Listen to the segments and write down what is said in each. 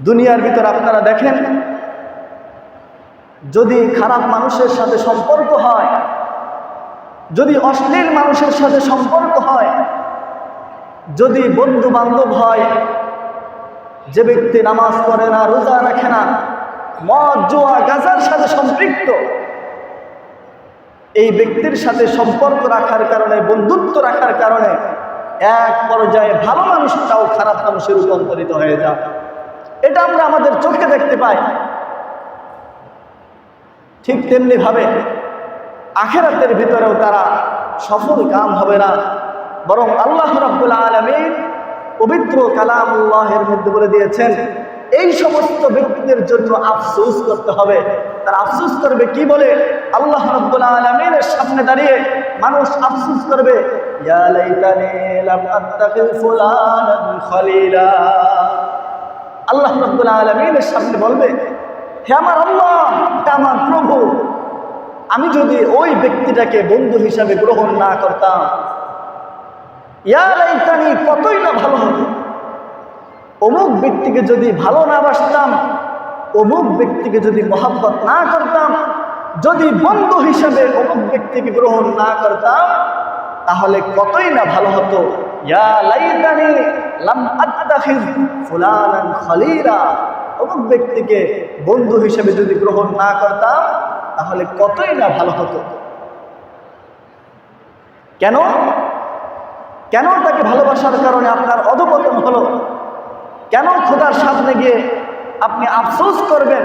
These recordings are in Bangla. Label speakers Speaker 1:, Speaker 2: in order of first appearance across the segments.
Speaker 1: দুনিয়ার ভিতর আপনারা দেখেন, যদি খারাপ মানুষের সাথে সম্পর্ক হয়, যদি অশ্লীল মানুষের সাথে সম্পর্ক হয়, যদি বন্ধু বান্ধব হয়, যে ব্যক্তি নামাজ পড়ে না, রোজা রাখে না, মদ, জোয়া, গাজার সাথে সম্পৃক্ত, এই ব্যক্তির সাথে সম্পর্ক রাখার কারণে, বন্ধুত্ব রাখার কারণে, এক পর্যায়ে ভালো মানুষটাও খারাপ মানুষে রূপান্তরিত হয়ে যায়। এটা আমরা আমাদের চোখে দেখতে পাই। ঠিক তেমনি ভাবে আখেরাতের ভিতরেও তারা সফল কাম হবে না। বরং আল্লাহ রাব্বুল আলামিন পবিত্র কালামুল্লাহের মধ্যে বলে দিয়েছেন, এই সমস্ত ব্যক্তিদের জন্য আফসোস করতে হবে। তারা আফসোস করবে কি বলে? আল্লাহ রাব্বুল আলামিনের সামনে দাঁড়িয়ে মানুষ আফসোস করবে, ইয়া লাইতানি লাম ফুলানান খলিলা। আল্লাহ আলামিনের সামনে বলবে, হে আমার আল্লাহ, হে আমার প্রভু, আমি যদি ওই ব্যক্তিটাকে বন্ধু হিসাবে গ্রহণ না করতাম, ইয়া লাইতানি কতই না ভালো হতো। অমুক ব্যক্তিকে যদি ভালো না বাসতাম, অমুক ব্যক্তিকে যদি মহাব্বত না করতাম, যদি বন্ধু হিসাবে অমুক ব্যক্তিকে গ্রহণ না করতাম, তাহলে কতই না ভালো হতো। ইয়া লাইতানি অমুক ব্যক্তিকে বন্ধু হিসেবে যদি গ্রহণ না করতাম, তাহলে কতই না ভালো হতো? কেন? কেন তাকে ভালোবাসার কারণে আপনার অধপতন হলো? কেন খোদার সামনে গিয়ে আপনি আফসোস করবেন?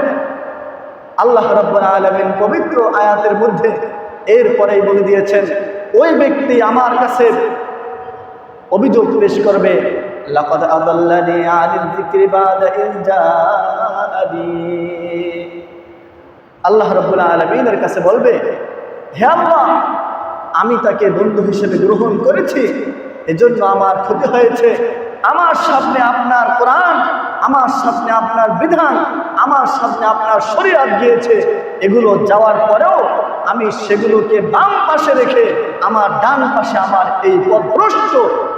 Speaker 1: আল্লাহ রব্বুল আলমিন পবিত্র আয়াতের মধ্যে এরপরেই বলে দিয়েছেন, ওই ব্যক্তি আমার কাছে অভিযোগ পেশ করবে আদাল্লানি আনিল যিকরি বাদা ইয জাআনি। আল্লাহ রাব্বুল আলামিনের কাছে বলবে, হে আল্লাহ, আমি তাকে বন্ধু হিসেবে গ্রহণ করেছি, এজন্য আমার ক্ষতি হয়েছে। আমার সামনে আপনার কোরআন, আমার সামনে আপনার বিধান, আমার সামনে আপনার শরীয়ত গিয়েছে। এগুলো যাওয়ার পরেও আমি সেগুলোকে বাম পাশে রেখে আমার ডান পাশে আমার এই পথভ্রষ্ট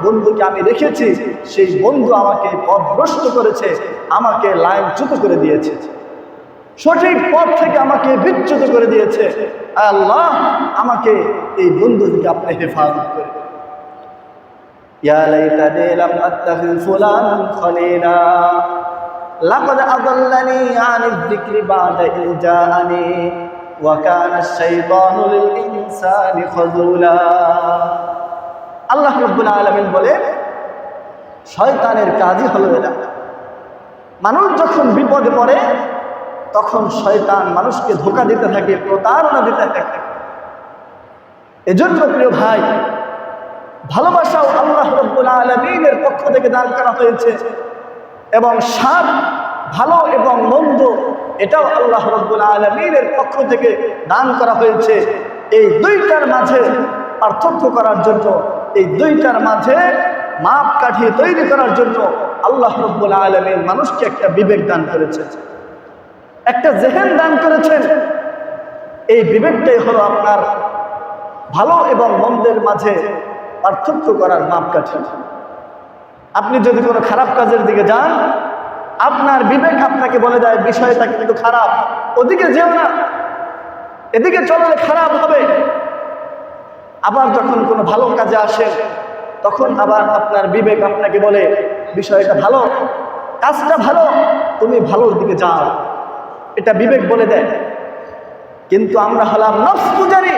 Speaker 1: বন্ধুকে আমি রেখেছি সেই বন্ধু আমাকে পথভ্রষ্ট করেছে আমাকে লাইনচ্যুত করে দিয়েছে সঠিক পথ থেকে আমাকে বিচ্যুত করে দিয়েছে আয় আল্লাহ আমাকে এই বন্ধু থেকে আপনি হেফাজত করে يا ليتني لم أتخذ فلانا خليلا لقد أضلني عن الذكر بعد إذ جاءني وكان الشيطان للإنسان خذولا আল্লাহ রব্বুল আলমিন বলে শয়তানের কাজই হলো এটা মানুষ যখন বিপদে পড়ে তখন শয়তান মানুষকে ধোকা দিতে থাকে প্রতারণা দিতে থাকে এজন্য প্রিয় ভাই ভালোবাসাও আল্লাহ রব্বুল আলমিনের পক্ষ থেকে দান করা হয়েছে এবং সাপ ভালো এবং মন্দ এটাও আল্লাহ রব্বুল আলমিনের পক্ষ থেকে দান করা হয়েছে। এই দুইটার মাঝে পার্থক্য করার জন্য, এই দুইটার মাঝে মাপ কাঠিয়ে তৈরি করার জন্য আল্লাহ রব্বুল আলমীর মানুষকে একটা বিবেক দান করেছে একটা জেহেন দান করেছেন। এই বিবেকটাই হলো আপনার ভালো এবং মন্দের মাঝে পার্থক্য করার মাপকাঠি। আপনি যদি কোনো খারাপ কাজের দিকে যান আপনার বিবেক আপনাকে বলে দেয়, বিষয়টা কিন্তু খারাপ। ওদিকে যেও না। এদিকে চললে খারাপ হবে। আবার যখন কোনো ভালো কাজে আসে, তখন আবার আপনার বিবেক আপনাকে বলে, বিষয়টা ভালো, কাজটা ভালো, তুমি ভালোর দিকে যাও। এটা বিবেক বলে দেয়। কিন্তু আমরা হলাম নফস পূজারি।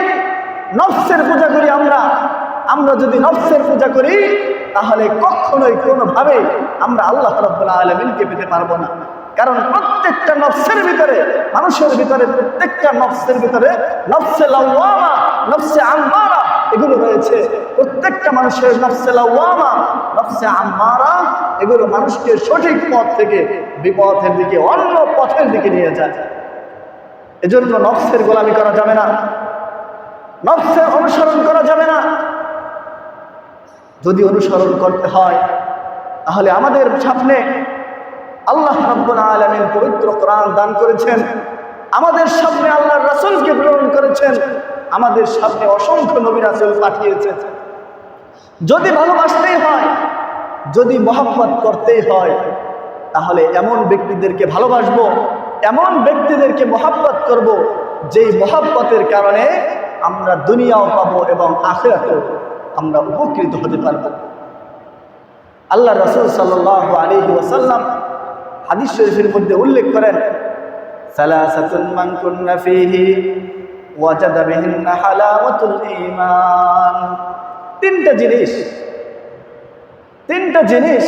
Speaker 1: নফসের পূজা করি আমরা। আমরা যদি নফসের পূজা করি তাহলে কখনোই কোনোভাবে আমরা আল্লাহ রব্বুল্লাহ আলমিনকে পেতে পারব না। কারণ প্রত্যেকটা নফসের ভিতরে, মানুষের ভিতরে, প্রত্যেকটা নফসের ভিতরে নফসে লাউয়ামা নফসে আম্মারা এগুলো রয়েছে। প্রত্যেকটা মানুষের নফসে লাউয়ামা নফসে আম্মারা এগুলো মানুষকে সঠিক পথ থেকে, বিপথের দিকে, অন্য পথের দিকে নিয়ে যায়। এজন্য নফসের গোলামি করা যাবে না। নফসের অনুসরণ করা যাবে না। যদি অনুসরণ করতে হয়, তাহলে আমাদের সামনে আল্লাহ রব্বুল আলমিন পবিত্র কোরআন দান করেছেন। আমাদের সামনে আল্লাহর রাসুলকে প্রেরণ করেছেন। আমাদের সামনে অসংখ্য নবী রাসুল পাঠিয়েছেন। যদি ভালোবাসতেই হয়, যদি মহব্বত করতেই হয়, তাহলে এমন ব্যক্তিদেরকে ভালোবাসবো, এমন ব্যক্তিদেরকে মহাব্বত করব, যেই মহাব্বতের কারণে আমরা দুনিয়াও পাবো এবং আখেরাতেও আমরা উপকৃত হতে পারব। আল্লাহ রসুল সাল্লাহ আলহি ওসাল্লাম হাদিস শরীফের মধ্যে উল্লেখ করেন, সালাসাতুন মান কুন্না ফীহি ওয়াজাদা বিহিন্না হালাওয়াতুল তিনটা জিনিস তিনটা জিনিস,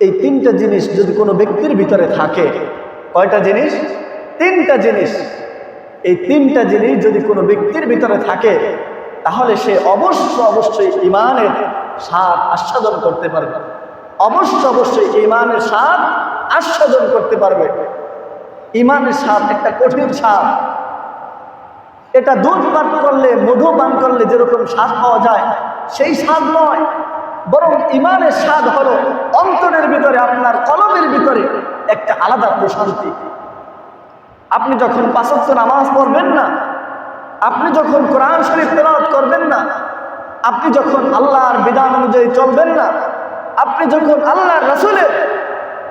Speaker 1: এই তিনটা জিনিস যদি কোনো ব্যক্তির ভিতরে থাকে, কয়টা জিনিস? তিনটা জিনিস। এই তিনটা জিনিস যদি কোনো ব্যক্তির ভিতরে থাকে তাহলে সে অবশ্য অবশ্যই ইমানের স্বাদ আস্বাদন করতে পারবে। অবশ্য অবশ্যই ইমানের স্বাদ আস্বাদন করতে পারবে। ইমানের স্বাদ একটা কঠিন স্বাদ। এটা দুধ পান করলে, মধু পান করলে যেরকম স্বাদ পাওয়া যায়, সেই স্বাদ নয়। বরং ইমানের স্বাদ হলো অন্তরের ভিতরে, আপনার কলমের ভিতরে একটা আলাদা প্রশান্তি। আপনি যখন পাঁচত্ব নামাজ পড়বেন না আপনি যখন কোরআন শরীফ তেলাওয়াত করবেন না, আপনি যখন আল্লাহর বিধান অনুযায়ী চলবেন না, আপনি যখন আল্লাহর রাসুলের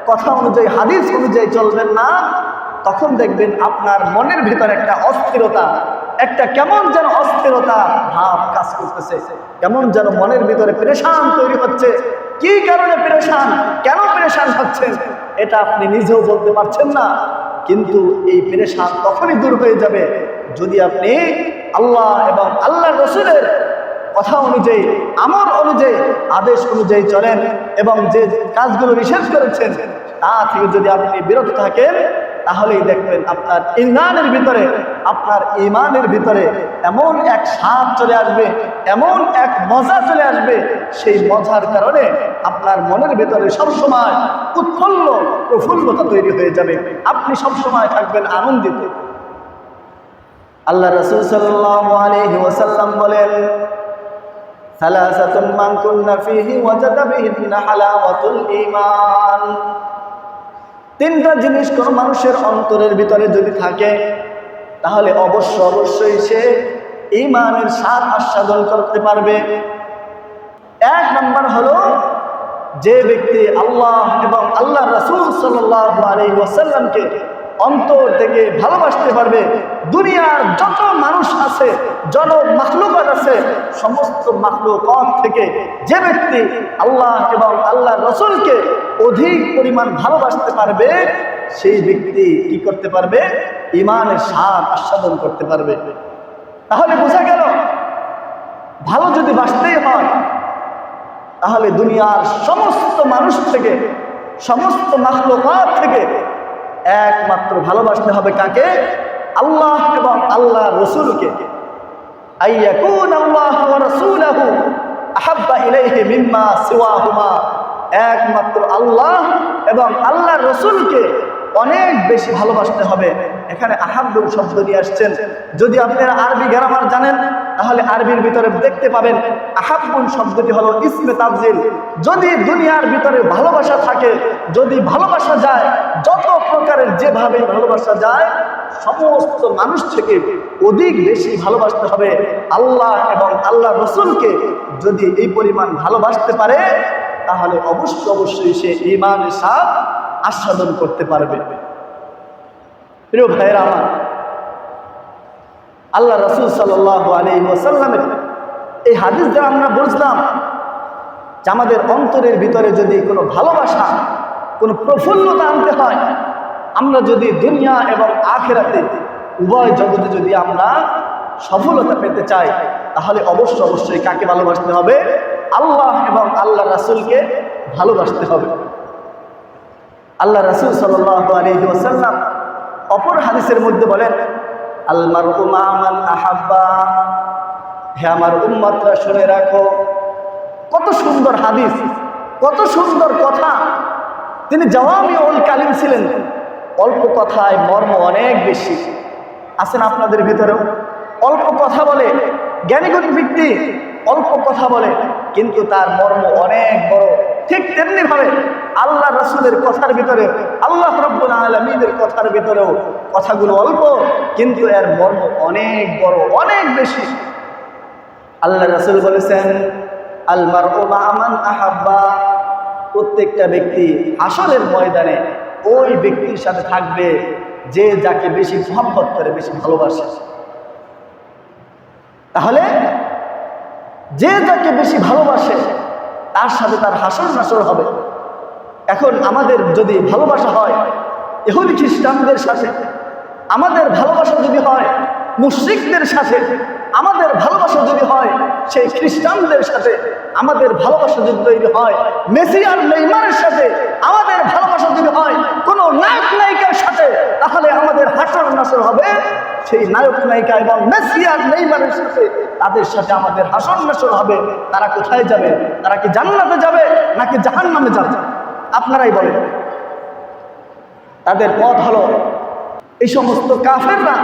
Speaker 1: কথা অনুযায়ী, হাদিস অনুযায়ী চলবেন না, তখন দেখবেন আপনার মনের ভিতরে একটা অস্থিরতা, একটা কেমন যেন অস্থিরতা ভাব কাজ করতেছে। কেমন যেন মনের ভিতরে প্রেশান তৈরি হচ্ছে। কি কারণে প্রেশান? কেন প্রেশান হচ্ছেন? এটা আপনি নিজেও বলতে পারছেন না। কিন্তু এই প্রেশান তখনই দূর হয়ে যাবে যদি আপনি আল্লাহ এবং আল্লাহ রসুলের কথা অনুযায়ী আমার অনুযায়ী, আদেশ অনুযায়ী চলেন এবং যে কাজগুলো নিষেধ করেছেন, তা থেকে যদি আপনি বিরত থাকেন, তাহলেই দেখবেন আপনার ইমানের ভিতরে, আপনার ইমানের ভিতরে এমন এক স্বাদ চলে আসবে, এমন এক মজা চলে আসবে। সেই মজার কারণে আপনার মনের ভিতরে সবসময় উৎফুল্ল, প্রফুল্লতা তৈরি হয়ে যাবে। আপনি সবসময় থাকবেন আনন্দিত। আল্লাহ রসুল সাল্লাহ বলেন তিনটা জিনিস কোন মানুষের অন্তরের ভিতরে যদি থাকে, তাহলে অবশ্য অবশ্যই সে ইমানের সার আস্বাদন করতে পারবে। এক নম্বর হল, যে ব্যক্তি আল্লাহ এবং আল্লাহ রসুল সাল্লাহ আলী ওয়াসাল্লামকে অন্তর থেকে ভালোবাসতে পারবে। দুনিয়ার যত মানুষ আছে জন মাহলুকাত আছে, সমস্ত মাহলুকত থেকে যে ব্যক্তি আল্লাহ এবং আল্লাহ রসুলকে অধিক পরিমাণ ভালোবাসতে পারবে, সেই ব্যক্তি কি করতে পারবে? ইমানের স্বাদ আস্বাদন করতে পারবে। তাহলে বোঝা গেল, ভালো যদি বাঁচতেই হয়, তাহলে দুনিয়ার সমস্ত মানুষ থেকে, সমস্ত মাহলুকাত থেকে একমাত্র ভালোবাসতে হবে কাকে? আল্লাহ এবং আল্লাহ রসুলকে। একমাত্র আল্লাহ এবং আল্লাহ রসুলকে অনেক বেশি ভালোবাসতে হবে। এখানে আহাব্বুল শব্দ নিয়ে আসছেন। যদি আপনারা আরবি গ্রামার জানেন তাহলে আরবির ভিতরে দেখতে পাবেন আহাব্বুল শব্দটি হলো ইসমে তাবজিল যদি দুনিয়ার ভিতরে ভালোবাসা থাকে, যদি ভালোবাসা যায়, যত প্রকারের যেভাবে ভালোবাসা যায়, সমস্ত মানুষ থেকে অধিক বেশি ভালোবাসতে হবে আল্লাহ এবং আল্লাহ রসুলকে। যদি এই পরিমাণ ভালোবাসতে পারে, তাহলে অবশ্য অবশ্যই সে ইমানের সাপ আস্বাদন করতে পারবে। প্রিয় ভাইয়ের আমার আল্লাহ রসুল ওসাল্লামের এই হাদিস দ্বারা আমরা বুঝলাম যে আমাদের অন্তরের ভিতরে যদি কোনো ভালোবাসা, কোনো প্রফুল্লতা আনতে হয়, আমরা যদি দুনিয়া এবং আখেরাতে উভয় জগতে যদি আমরা সফলতা পেতে চাই, তাহলে অবশ্য অবশ্যই কাকে ভালোবাসতে হবে? আল্লাহ এবং আল্লাহ রাসুলকে ভালোবাসতে হবে। আল্লাহ রাসুল সাল্লাম অপর হাদিসের মধ্যে বলেন আলমার উমান আহাব্বা। হে আমার উম্মাত্রা, শুনে রাখো, কত সুন্দর হাদিস, কত সুন্দর কথা। তিনি জওয়ামি ওল কালিম ছিলেন। অল্প কথায় মর্ম অনেক বেশি। আছেন আপনাদের ভিতরেও। অল্প কথা বলে, জ্ঞানীগুণ ব্যক্তি অল্প কথা বলে, কিন্তু তার মর্ম অনেক বড়। ঠিক তেমনি ভাবে আল্লাহ রসুলের কথার ভিতরে, আল্লাহ রব্বুল আলমীদের কথার ভিতরেও কথাগুলো অল্প, কিন্তু এর মর্ম অনেক বড়, অনেক বেশি। আল্লাহ রসুল বলেছেন আলমার আমান আহাব্বা। প্রত্যেকটা ব্যক্তি আসলের ময়দানে ওই ব্যক্তির সাথে থাকবে যে যাকে বেশি মহব্বত করে, বেশি ভালোবাসে। তাহলে যে যাকে বেশি ভালোবাসে তার সাথে তার হাসর নাসর হবে। এখন আমাদের যদি ভালোবাসা হয় এহুদি খ্রিস্টানদের সাথে, আমাদের ভালোবাসা যদি হয়, মুশ্রিকদের সাথে, আমাদের ভালোবাসা যদি হয়, সেই খ্রিস্টানদের সাথে আমাদের ভালোবাসা যদি তৈরি হয়, মেসি আর নেইমারের সাথে আমাদের ভালোবাসা যদি হয়, কোনো নায়ক নায়িকার সাথে, তাহলে আমাদের হাসর নাসর হবে। সেই নায়ক নায়িকা এবং মেসি আর নেইমারের সাথে তাদের সাথে আমাদের হাসর নাসর হবে। তারা কোথায় যাবে? তারা কি জান্নাতে যাবে নাকি জাহান্নামে যাবে? আপনারাই বলেন। তাদের পথ হলো এই সমস্ত কাফেররা,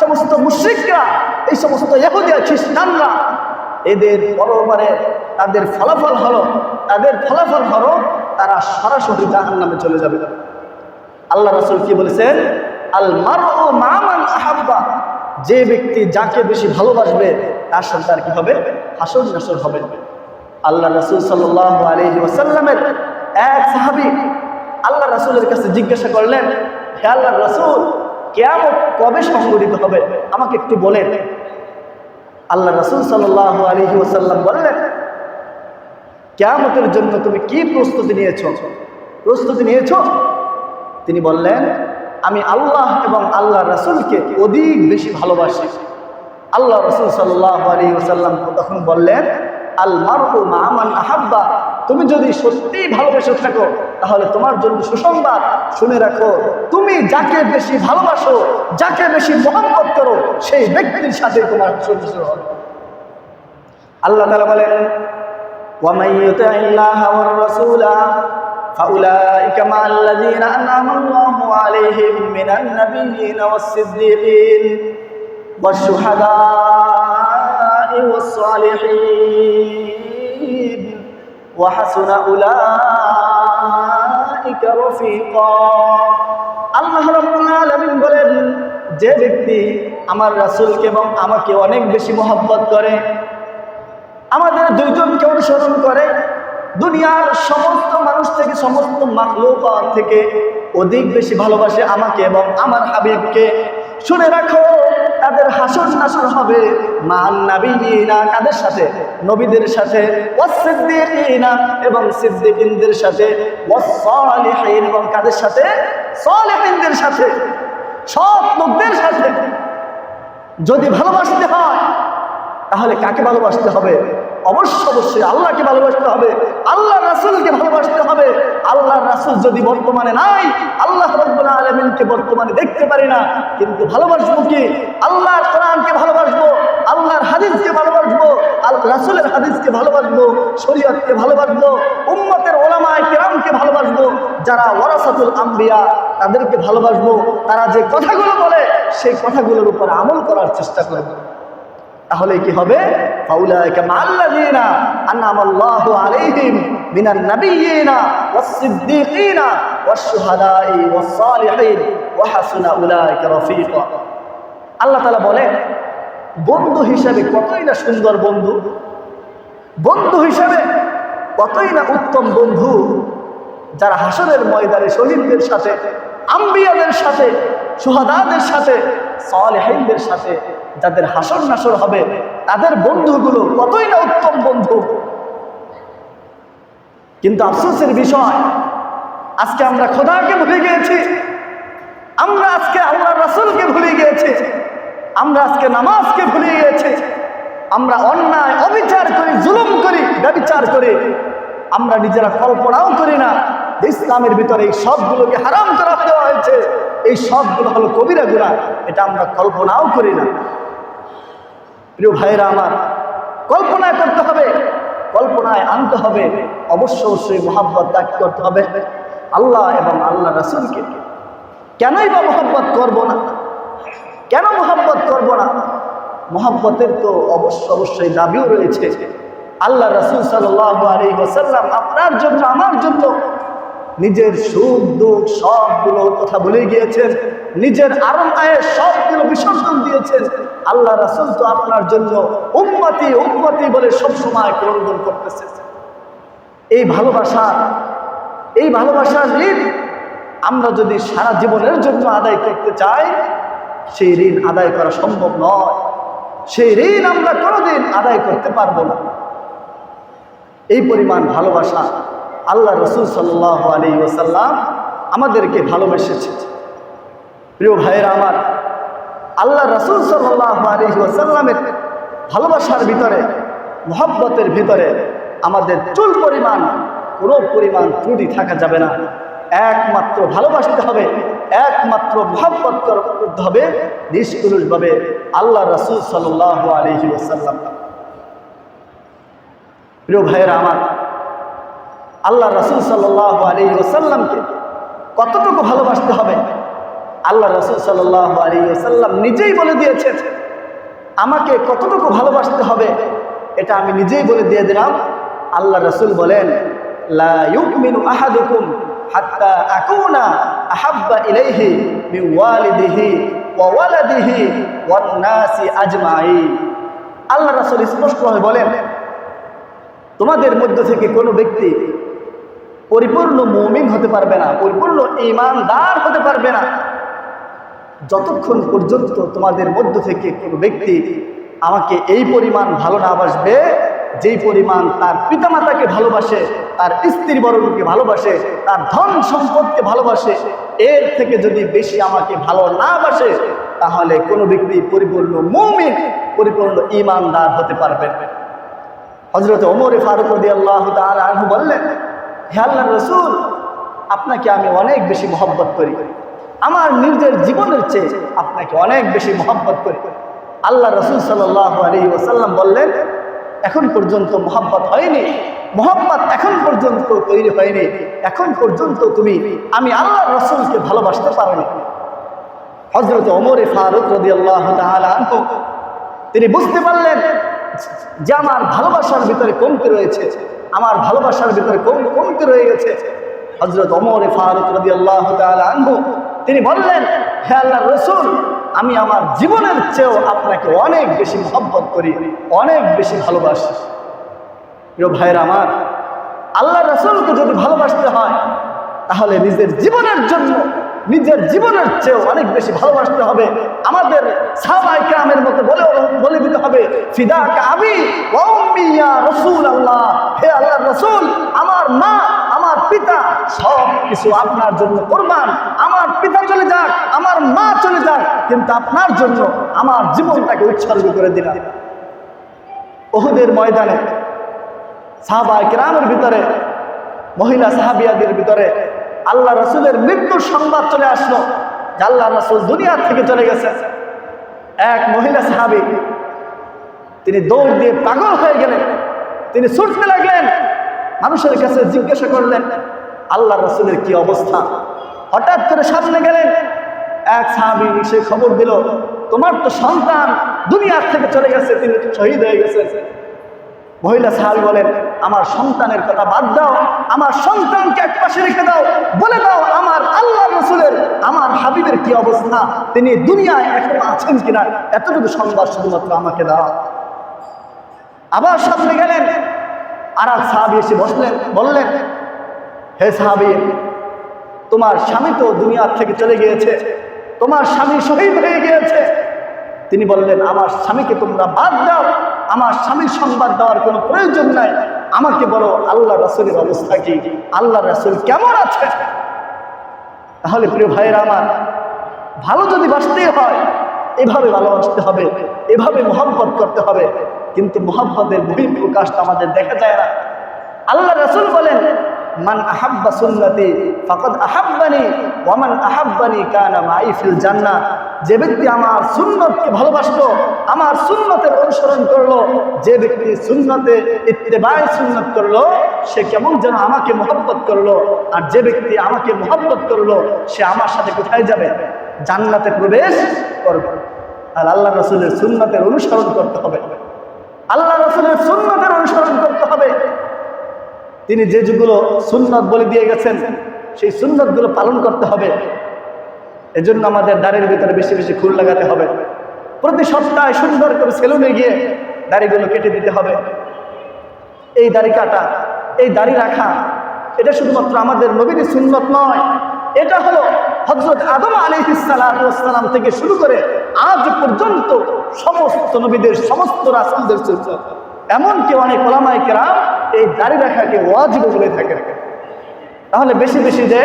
Speaker 1: সমস্ত মুশ্রিকরা, এই সমস্ত ইহুদিয়া, খ্রিস্টানরা, এদের পরবারে তাদের ফলাফল হলো, তাদের ফলাফল হলো তারা সরাসরি জাহান নামে চলে যাবে। আল্লাহ রসুল কি বলেছেন? আল মার মামান আহাব্বা যে ব্যক্তি যাকে বেশি ভালোবাসবে, তার সাথে তার কি হবে? হাসর নাসর হবে। আল্লাহ রাসুল সাল্লাহ এক সাহাবি আল্লাহ রাসুলের কাছে জিজ্ঞাসা করলেন, হে আল্লাহ রাসুল, কেয়ামত কবে সংগঠিত হবে? আমাকে একটু বলেন। আল্লাহ রাসুল সাল্লাহ বললেন, কেয়ামতের জন্য তুমি কি প্রস্তুতি নিয়েছ? প্রস্তুতি নিয়েছ? তিনি বললেন আমি আল্লাহ এবং আল্লাহ রসুলকে অধিক বেশি ভালোবাসি। আল্লাহ রসুল সাল্লাহ আলী ওসাল্লাম তখন বললেন আল মারু মামান আহাব্বা। তুমি যদি সত্যিই ভালোবেসে থাকো, তাহলে তোমার জন্য সুসংবাদ শুনে রাখো। তুমি যাকে বেশি ভালোবাসো, যাকে বেশি মহাম্মত করো, সেই ব্যক্তির সাথে তোমার চরিত্র হবে। আল্লাহ তালা বলেন فأولئك مع الذين أنعم الله عليهم من النبيين والصديقين والشهداء والصالحين وحسن أولئك رفيقا আল্লাহ রাব্বুল আলামিন বলেন যে ব্যক্তি আমার রাসূলকে এবং আমাকে অনেক বেশি মহব্বত করে আমাদের দুইজনকে অনুসরণ করে দুনিয়ার সমস্ত মানুষ থেকে, সমস্ত মাকলুক থেকে অধিক বেশি ভালোবাসে আমাকে এবং আমার হাবিবকে। শুনে রাখো, তাদের হাসর নাসর হবে মান নাবিনা কাদের সাথে? নবীদের সাথে ওয়াসিদ্দিকিনা এবং সিদ্দিকিনদের সাথে, ওয়াসসালিহিন এবং কাদের সাথে? সালেহিনদের সাথে সব লোকদের সাথে। যদি ভালোবাসতে হয় তাহলে কাকে ভালোবাসতে হবে? অবশ্য অবশ্যই আল্লাহকে ভালোবাসতে হবে। আল্লাহ রাসুলকে ভালোবাসতে হবে। আল্লাহ রাসুল যদি বর্তমানে নাই, আল্লাহ রব্বুল আলমিনকে বর্তমানে দেখতে পারি না। কিন্তু ভালোবাসবো কি? আল্লাহর কোরআনকে ভালোবাসবো, আল্লাহর হাদিসকে ভালোবাসবো রাসুলের হাদিসকে ভালোবাসবো, শরীয়তকে ভালোবাসবো, উম্মতের ওলামায় কেরামকে ভালোবাসবো, যারা ওয়ারাসাতুল আম্বিয়া, তাদেরকে ভালোবাসবো। তারা যে কথাগুলো বলে, সেই কথাগুলোর উপর আমল করার চেষ্টা করব। তাহলে কি হবে? আল্লাহ বলেন, বন্ধু হিসেবে কতই না সুন্দর বন্ধু? বন্ধু হিসেবে কতই না উত্তম বন্ধু? যারা হাসনের ময়দানে শহীদদের সাথে, আম্বিয়াদের সাথে সুহাদাদের সাথে, সালেহিনদের সাথে যাদের হাসর নাসর হবে, তাদের বন্ধুগুলো কতই না উত্তম বন্ধু। কিন্তু আফসোসের বিষয়, আজকে আমরা খোদাকে ভুলে গিয়েছি। আমরা আজকে আল্লাহ রাসুলকে ভুলে গিয়েছি। আমরা আজকে নামাজকে ভুলে গিয়েছি। আমরা অন্যায়, অবিচার করি, জুলুম করি, ব্যবিচার করি। আমরা নিজেরা কল্পনাও করি না ইসলামের ভিতরে এই সবগুলোকে হারাম করা দেওয়া হয়েছে। এই সবগুলো হলো কবিরা গুণা, এটা আমরা কল্পনাও করি না। প্রিয় ভাইরা আমার, কল্পনায় করতে হবে, কল্পনায় আনতে হবে, অবশ্য অবশ্যই মোহাব্বত ত্যাগ করতে হবে আল্লাহ এবং আল্লাহ রাসুলকে। কেনই বা মোহাব্বত করব না? কেন মোহাব্বত করব না? মোহাব্বতের তো অবশ্য অবশ্যই দাবিও রয়েছে। আল্লাহ রাসুল সাল্লাহ আলী ওসাল্লাম আপনার জন্য, আমার জন্য নিজের সুখ, দুঃখ সবগুলো কথা বলে গিয়েছেন। নিজের আরাম আয়ের সবগুলো বিসর্জন দিয়েছেন। আল্লাহ রাসুল তো আপনার জন্য উম্মতি উম্মতি বলে সবসময় ক্রন্দন করতেছে। এই ভালোবাসা, এই ভালোবাসার ঋণ আমরা যদি সারা জীবনের জন্য আদায় করতে চাই, সেই ঋণ আদায় করা সম্ভব নয়। সেই ঋণ আমরা কোনোদিন আদায় করতে পারব না। এই পরিমাণ ভালোবাসা আল্লাহ রসুল সাল্লাহ আলী ওসাল্লাম আমাদেরকে ভালোবেসেছে। প্রিয় ভাইয়েরা আমার, আল্লাহ রসুল সাল্লাহ আলী ওসাল্লামের ভালোবাসার ভিতরে, মহব্বতের ভিতরে আমাদের চুল পরিমাণ কোনো পরিমাণ ত্রুটি থাকা যাবে না। একমাত্র ভালোবাসতে হবে, একমাত্র মহব্বত করতে হবে নিষ্কুলুষভাবে আল্লাহ রসুল সাল্লাহ আলহি ওসাল্লাম প্রিয় ভাইয়েরা আমার আল্লাহ রসুল সাল্লাহ আলী ওসাল্লামকে কতটুকু ভালোবাসতে হবে? আল্লাহ রসুল সাল্লাহ আলী ওসাল্লাম নিজেই বলে দিয়েছেন, আমাকে কতটুকু ভালোবাসতে হবে? এটা আমি নিজেই বলে দিয়ে দিলাম। আল্লাহ রসুল বলেন আজমাইন। আল্লাহ রাসূল স্পষ্টভাবে বলেন, তোমাদের মধ্য থেকে কোনো ব্যক্তি পরিপূর্ণ মুমিন হতে পারবে না, পরিপূর্ণ ইমানদার হতে পারবে না। যতক্ষণ পর্যন্ত তোমাদের মধ্য থেকে কোনো ব্যক্তি আমাকে এই পরিমাণ ভালো না বাসবে, যেই পরিমাণ তার পিতামাতাকে ভালোবাসে, তার স্ত্রী বর্গকে ভালোবাসে, তার ধন সম্পদকে ভালোবাসে, এর থেকে যদি বেশি আমাকে ভালো না বাসে, তাহলে কোনো ব্যক্তি পরিপূর্ণ মুমিন, পরিপূর্ণ ইমানদার হতে পারবেন হজরত ওমর ফারুক আল্লাহ আনহু বললেন হে আল্লাহ রসুল, আপনাকে আমি অনেক বেশি মহব্বত করি। আমার নিজের জীবনের চেয়ে আপনাকে অনেক বেশি মহব্বত করি। আল্লাহ রসুল সাল্লাহ আলী ওসাল্লাম বললেন, এখন পর্যন্ত মোহাম্মত হয়নি। মোহাম্মত এখন পর্যন্ত তৈরি হয়নি। এখন পর্যন্ত তুমি, আমি আল্লাহ রসুলকে ভালোবাসতে পারোনি। হজরত ওমরে ফারুক রদি আল্লাহ তিনি বুঝতে পারলেন যে আমার ভালোবাসার ভিতরে কমতি রয়েছে। আমার ভালোবাসার ভিতরে কম কমতি রয়ে গেছে? হজরত অমর ফারুক রদি আল্লাহ আনহু, তিনি বললেন, হে আল্লাহ রসুল, আমি আমার জীবনের চেয়েও আপনাকে অনেক বেশি মহব্বত করি, অনেক বেশি ভালোবাসি। প্রিয় ভাইয়ের আমার আল্লাহ রসুলকে যদি ভালোবাসতে হয়, তাহলে নিজের জীবনের জন্য নিজের জীবনের চেয়েও অনেক বেশি ভালোবাসতে হবে। আমাদের সাহাবাই কামের মতো বলে বলে দিতে হবে ফিদা কাবি রসুল আল্লাহ হে আল্লাহ রসুল, আমার মা, আমার পিতা, সব কিছু আপনার জন্য করবান। আমার পিতা চলে যাক, আমার মা চলে যাক, কিন্তু আপনার জন্য আমার জীবনটাকে উৎসর্গ করে দিলাম। ওহুদের ময়দানে সাহাবা গ্রামের ভিতরে, মহিলা সাহাবিয়াদের ভিতরে আল্লাহ রসুলের মৃত্যুর সংবাদ চলে আসলো আল্লাহ রসুল দুনিয়ার থেকে চলে গেছে। এক মহিলা সাহাবি, তিনি দৌড় দিয়ে পাগল হয়ে গেলেন। তিনি ছুটতে লাগলেন, মানুষের কাছে জিজ্ঞাসা করলেন আল্লাহ রসুলের কি অবস্থা? হঠাৎ করে সামনে গেলেন। এক সাহাবি সে খবর দিল, তোমার তো সন্তান দুনিয়ার থেকে চলে গেছে, তিনি শহীদ হয়ে গেছে। মহিলা সাহাবি বলেন, আমার সন্তানের কথা বাদ দাও, আমার সন্তানকে এক পাশে রেখে দাও, বলে দাও আমার আল্লাহ রসুলের, আমার হাবিবের কি অবস্থা? তিনি দুনিয়ায় এখনও আছেন কিনা? এতটুকু সংবাদ শুধুমাত্র আমাকে দাও। আবার সামনে গেলেন আর এক সাহাবি এসে বসলেন, বললেন, হে সাহাবি, তোমার স্বামী তো দুনিয়ার থেকে চলে গিয়েছে, তোমার স্বামী শহীদ হয়ে গিয়েছে। তিনি বললেন, আমার স্বামীকে তোমরা বাদ দাও আমার স্বামীর সংবাদ দেওয়ার কোনো প্রয়োজন নাই। আমাকে বলো, আল্লাহ রাসুলের অবস্থা কি? আল্লাহ রাসুল কেমন আছে? তাহলে প্রিয় ভাইয়েরা আমার, ভালো যদি বাঁচতে হয়, এভাবে ভালোবাসতে হবে, এভাবে মোহাম্মত করতে হবে। কিন্তু মোহাম্মদের বহির প্রকাশটা আমাদের দেখা যায় না। আল্লাহ রাসুল বলেন, মান আহাব্বা সুন্নতি ফাকদ আহাব্বানি ওয়ামান আহাব্বানি কানা মাই ফিল জান্নাহ। যে ব্যক্তি আমার সুন্নতকে ভালোবাসলো, আমার সুন্নতের অনুসরণ করল, যে ব্যক্তি সুন্নতে ইত্তেবায় সুন্নত করল, সে কেমন যেন আমাকে মোহাব্বত করল, আর যে ব্যক্তি আমাকে মোহাব্বত করল, সে আমার সাথে কোথায় যাবে? জান্নাতে প্রবেশ করবে। আর আল্লাহ রসুলের সুন্নতের অনুসরণ করতে হবে। আল্লাহ রসুলের সুন্নতের অনুসরণ করতে হবে। তিনি যে যেগুলো সুন্নত বলে দিয়ে গেছেন, সেই সুন্নতগুলো পালন করতে হবে। এজন্য আমাদের দাড়ির ভিতরে বেশি বেশি খুর লাগাতে হবে। প্রতি সপ্তাহে সুন্দর করে সেলুনে গিয়ে দাড়িগুলো কেটে দিতে হবে। এই দাড়ি কাটা, এই দাড়ি রাখা, এটা শুধুমাত্র আমাদের নবীর সুন্নত নয়, এটা হলো হজরত আদম আলিহিসালাম থেকে শুরু করে আজ পর্যন্ত সমস্ত নবীদের, সমস্ত রাসুলদের সুন্নত। এমনকি অনেক ওলামায় কেরাম এই দাড়ি রাখাকে ওয়াজিব বলে থাকেন। তাহলে বেশি বেশি যে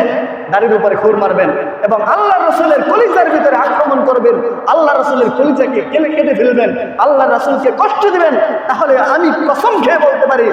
Speaker 1: দাড়ির উপরে খুর মারবেন এবং আল্লাহ রসুলের কলিজার ভিতরে আক্রমণ করবেন। আল্লাহ রসুলের কলিজাকে কেটে কেটে ফেলবেন। আল্লাহ রসুলকে কষ্ট দিবেন। তাহলে আমি কসম খেয়ে বলতে পারি